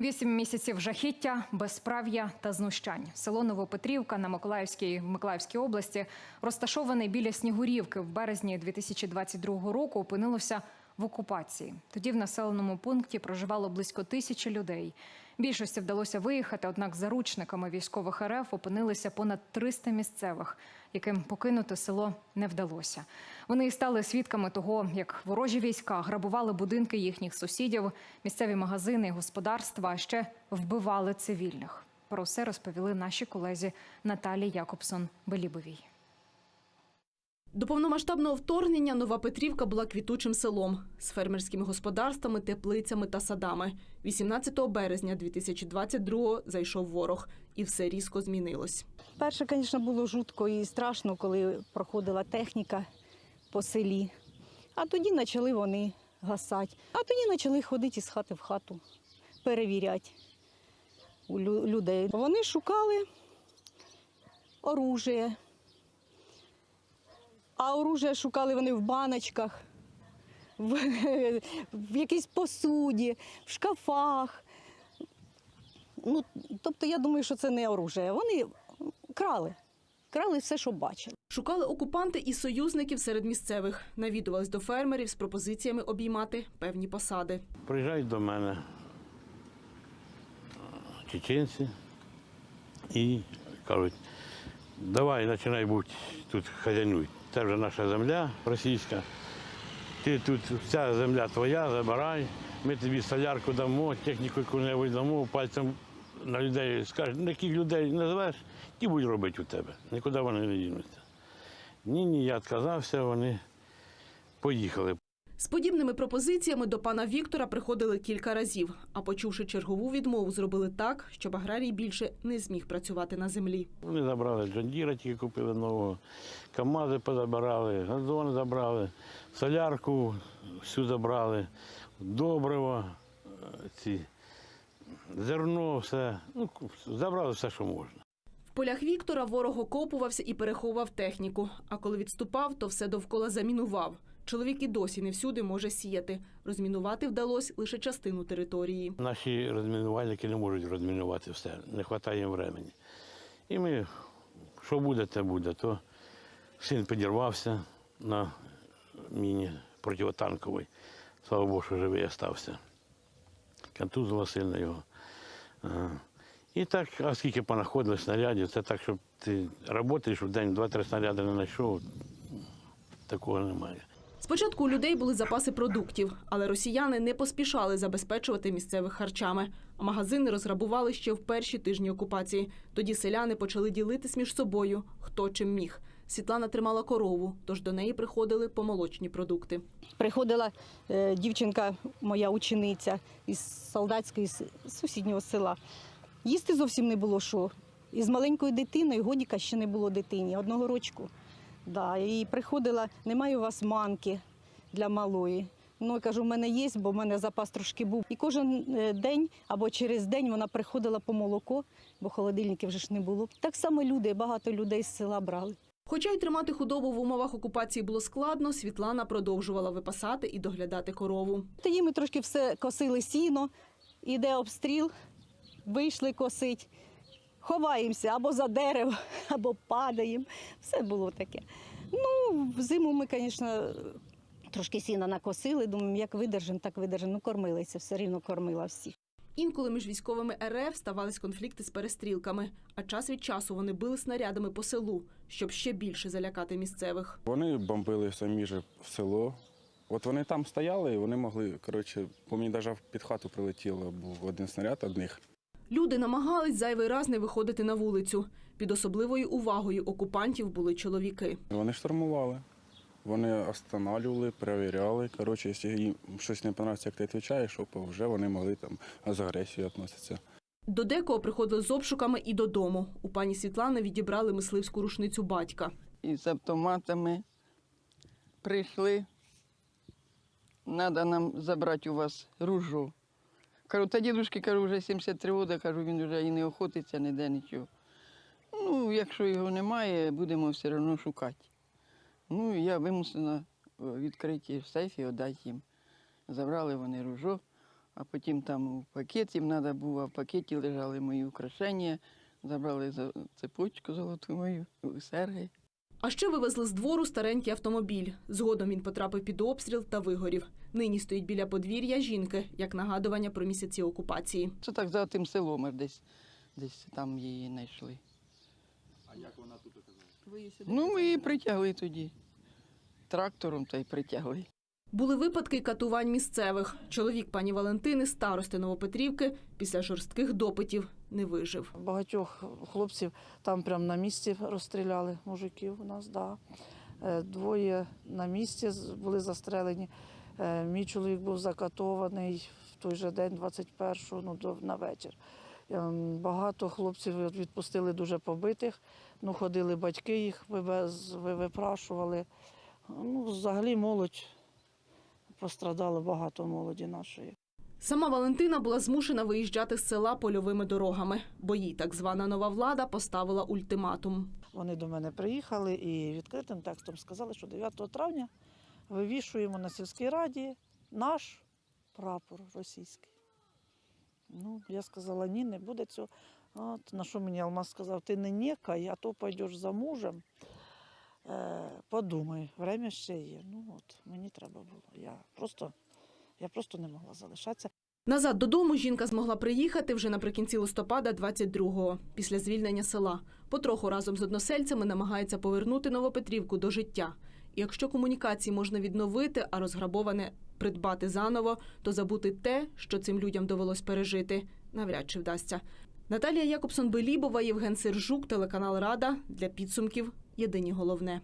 Вісім місяців жахіття, безправ'я та знущань. Село Новопетрівка на Миколаївській Миколаївській області, розташоване біля Снігурівки в березні 2022 року, опинилося в окупації. Тоді в населеному пункті проживало близько тисячі людей. Більшості вдалося виїхати, однак заручниками військових РФ опинилися понад 300 місцевих, яким покинути село не вдалося. Вони і стали свідками того, як ворожі війська грабували будинки їхніх сусідів, місцеві магазини і господарства, а ще вбивали цивільних. Про все розповіли наші колезі Наталі Якобсон Белібовій. До повномасштабного вторгнення Нова Петрівка була квітучим селом з фермерськими господарствами, теплицями та садами. 18 березня 2022-го зайшов ворог, і все різко змінилось. Перше, звісно, було жутко і страшно, коли проходила техніка по селі. А тоді почали вони гасати. А тоді почали ходити з хати в хату, перевіряти людей. Вони шукали оружие. А оружие шукали вони в баночках, в, в якійсь посуді, в шкафах. Ну, тобто я думаю, що це не оружие. Вони крали. Крали все, що бачили. Шукали окупанти і союзників серед місцевих. Навідувались до фермерів з пропозиціями обіймати певні посади. Приїжджають до мене чеченці і кажуть, давай починай бути тут хазяйнуй. Це вже наша земля російська. Ти тут вся земля твоя, забирай. Ми тобі солярку дамо, техніку яку-небудь дамо, пальцем на людей скажеш, яких людей називаєш, ті будуть робити у тебе. Нікуди вони не дінуться. Ні, ні, я відказався, вони поїхали. З подібними пропозиціями до пана Віктора приходили кілька разів, а почувши чергову відмову, зробили так, щоб аграрій більше не зміг працювати на землі. Вони забрали Джондіра, тільки купили нового, КАМАЗи позабирали, газон забрали, солярку всю забрали, добриво, е, ці, зерно, все. Ну, забрали все, що можна. В полях Віктора ворог окопувався і переховував техніку. А коли відступав, то все довкола замінував. Чоловік і досі не всюди може сіяти. Розмінувати вдалося лише частину території. Наші розмінувальники не можуть розмінувати все, не вистачає времени. І ми, що буде, те буде. То син підірвався на міні противотанковій. Слава Богу, що живий остався. Контузило сильно його. І так, а скільки понаходили снарядів, це так, щоб ти працюєш в день, два-три снаряди не знайшов, такого немає. Спочатку у людей були запаси продуктів, але росіяни не поспішали забезпечувати місцевих харчами. А магазини розграбували ще в перші тижні окупації. Тоді селяни почали ділитись між собою, хто чим міг. Світлана тримала корову, тож до неї приходили помолочні продукти. Приходила е, дівчинка, моя учениця із солдатської с- сусіднього села. Їсти зовсім не було що. І з маленькою дитиною, годіка ще не було дитині, одного рочку. Да, і приходила, немає у вас манки для малої. Ну, я кажу, в мене є, бо в мене запас трошки був. І кожен е, день або через день вона приходила по молоко, бо холодильників вже ж не було. Так само люди, багато людей з села брали. Хоча й тримати худобу в умовах окупації було складно, Світлана продовжувала випасати і доглядати корову. Тоді ми трошки все косили сіно, іде обстріл, вийшли косить, ховаємося або за дерево, або падаємо. Все було таке. Ну, взиму ми, звісно, трошки сіна накосили, думаємо, як видержимо, так видержимо. Ну, кормилися, все рівно кормила всіх. Інколи між військовими РФ ставались конфлікти з перестрілками, а час від часу вони били снарядами по селу, щоб ще більше залякати місцевих. Вони бомбили самі ж в село. От вони там стояли, і вони могли, коротше, по мені навіть під хату прилетіло, був один снаряд одних. Люди намагались зайвий раз не виходити на вулицю. Під особливою увагою окупантів були чоловіки. Вони штурмували. Вони останавливали, перевіряли. Коротше, якщо їм щось не подобається, як ти відповідаєш, то вже вони могли там з агресією відноситися. До декого приходили з обшуками і додому. У пані Світлани відібрали мисливську рушницю батька. із автоматами прийшли. Надо нам забрати у вас ружо. Кажу, та дідушки, кажу, вже 73 роки, кажу, він вже і не охотиться ніде нічого. Ну, якщо його немає, будемо все одно шукати. Ну, я вимусена е, відкриті в сейфі, віддати їм. Забрали вони ружо, а потім там у пакет їм треба було, а в пакеті лежали мої украшення, забрали цепочку золоту мою, серги. А ще вивезли з двору старенький автомобіль. Згодом він потрапив під обстріл та вигорів. Нині стоїть біля подвір'я жінки, як нагадування про місяці окупації. Це так за тим селом десь, десь там її знайшли. Ну, ми її притягли тоді. Трактором та й притягли. Були випадки катувань місцевих. Чоловік пані Валентини, старости Новопетрівки, після жорстких допитів не вижив. Багатьох хлопців там прямо на місці розстріляли мужиків у нас, да. Е, Двоє на місці були застрелені. Е, Мій чоловік був закатований в той же день, 21-го, ну, на вечір. Ем, Багато хлопців відпустили дуже побитих. Ну, ходили батьки їх, випрашували. Ну, взагалі молодь пострадало багато молоді нашої. Сама Валентина була змушена виїжджати з села польовими дорогами, бо їй так звана нова влада поставила ультиматум. Вони до мене приїхали і відкритим текстом сказали, що 9 травня вивішуємо на сільській раді наш прапор російський. Ну, я сказала, ні, не буде цього. От, на що мені Алмаз сказав, ти не нікай, а то пойдеш за мужем. Е, подумай, время ще є. Ну от, мені треба було. Я просто, я просто не могла залишатися. Назад додому жінка змогла приїхати вже наприкінці листопада 22-го, після звільнення села. Потроху разом з односельцями намагається повернути Новопетрівку до життя. І якщо комунікації можна відновити, а розграбоване придбати заново, то забути те, що цим людям довелось пережити, навряд чи вдасться. Наталія Якобсон Белібова, Євген Сержук, телеканал Рада для підсумків. Єдині головне.